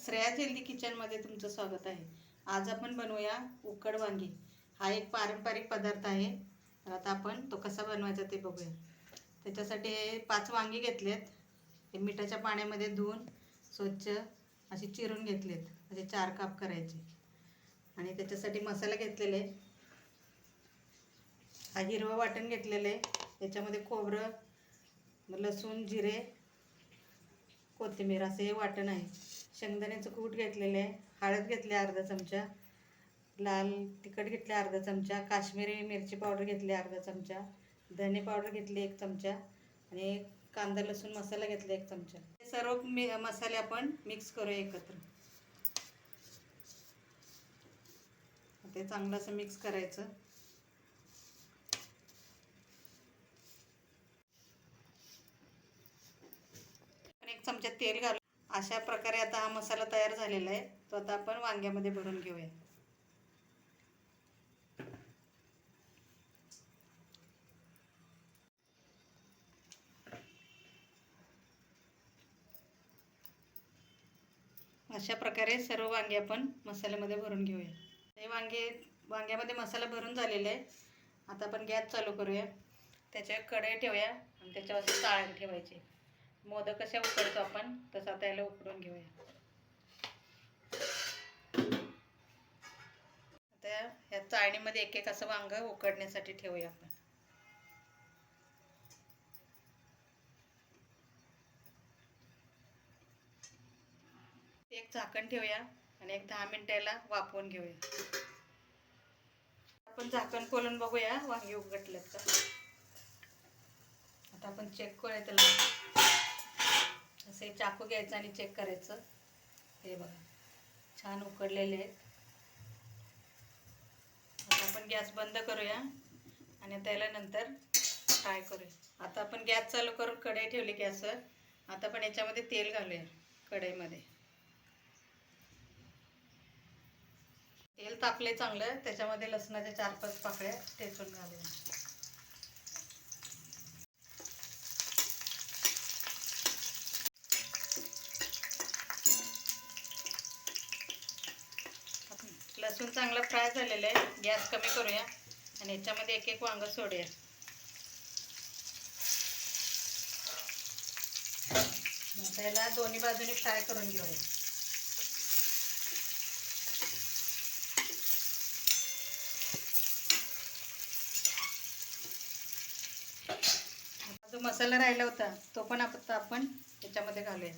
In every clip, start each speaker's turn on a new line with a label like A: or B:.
A: Shreya healthy किचनमध्ये तुमचं स्वागत आहे. आज आपण बनवूया उकड वांगी. हा एक पारंपरिक पदार्थ आहे. तर आता आपण तो कसा बनवायचा ते बघूया. त्याच्यासाठी पाच वांगी घेतलेत. हे मिठाच्या पाण्यामध्ये धुवून स्वच्छ असे चिरून घेतलेत. असे चार काप करायचे. आणि त्याच्यासाठी मसाला घेतलेले हा हिरवं वाटण घेतलेलं आहे. त्याच्यामध्ये खोबरं लसूण जिरे कोथिंबीर असं हे वाटण आहे. शेंगदाण्याचं कूट घेतलेलं आहे. हळद घेतली अर्धा चमचा. लाल तिखट घेतले अर्धा चमचा. काश्मीरी मिरची पावडर घेतली अर्धा चमचा. धने पावडर घेतली एक चमचा. आणि कांदा लसूण मसाला घेतला एक चमचा. हे सर्व मी मसाले आपण मिक्स करूया एकत्र. ते चांगलं असं मिक्स करायचं. एक चमचा तेल घालू. अशा प्रकारे आता हा मसाला तयार झालेला आहे. तो आता आपण वांग्यामध्ये भरून घेऊया. अशा प्रकारे सर्व वांगे आपण मसाल्यामध्ये भरून घेऊया. हे वांगे वांग्यामध्ये मसाला भरून झालेला आहे. आता आपण गॅस चालू करूया. त्याच्यावर कढई ठेवूया आणि त्याच्यावर चाळण ठेवायचे. मोदक कशा उकडतो आपण तसा त्याला उकडून घेऊया. आता ह्या चाळणीमध्ये एक एक असं वांग उकडण्यासाठी ठेवूया आपण. एक झाकण ठेवूया आणि एक दहा मिनिटाला वाफवून घेऊया. आपण झाकण खोलून बघूया वांगी उघडलेत का. आता आपण चेक करूया त्याला. असे चाकू घ्यायचं आणि चेक करायचं. हे बघा. छान उकडलेले आहेत. आता आपण गॅस बंद करूया आणि त्याला नंतर फ्राय करूया. आता आपण गॅस चालू करून कढई ठेवली गॅसवर. आता आपण याच्यामध्ये तेल घालूया कढईमध्ये. तेल तापले चांगलं. त्याच्यामध्ये लसणाच्या चार पाच पाकळ्या ठेचून घालूया. लसूण चांगला फ्राय झालेलं आहे. गॅस कमी करूया. आणि याच्यामध्ये एक एक वांगं सोडूया. त्याला दोन्ही बाजूनी फ्राय करून घेऊया. जो मसाला राहिला होता तो पण आपण त्याच्यामध्ये घालूया.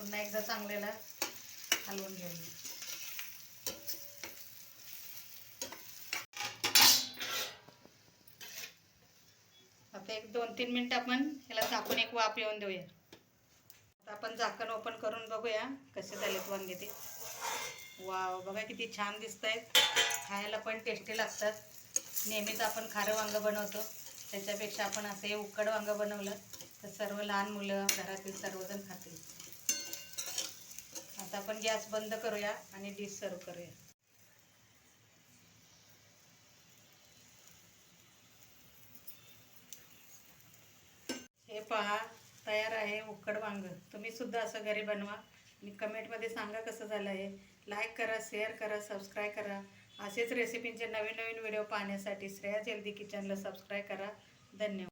A: पुन्हा एकदा चांगल्याला हलवून घेऊया आता एक दोन तीन मिनटं आपण ह्याला झाकून एक वाफ येऊन देऊया. आता आपण झाकण ओपन करून बघूया कसे झालेत वांगे ते. वाव बघा किती छान दिसत आहेत खायला पण टेस्टी लागतात. नेहमीच आपण खारं वांगं बनवतो. त्याच्यापेक्षा आपण असं हे उकड वांगं बनवलं तर सर्व लहान मुलं घरातील सर्वजण खातील. आता आपण गॅस बंद करूया आणि डिश सर्व करूया. हे पहा तयार आहे उकड वांग. तुम्ही सुद्धा असं घरी बनवा. आणि कमेंटमध्ये सांगा कसं झालं आहे लाईक करा शेअर करा सबस्क्राईब करा. असेच रेसिपींचे नवीन नवीन व्हिडिओ पाहण्यासाठी श्रेया हेल्दी किचनला सबस्क्राईब करा. धन्यवाद.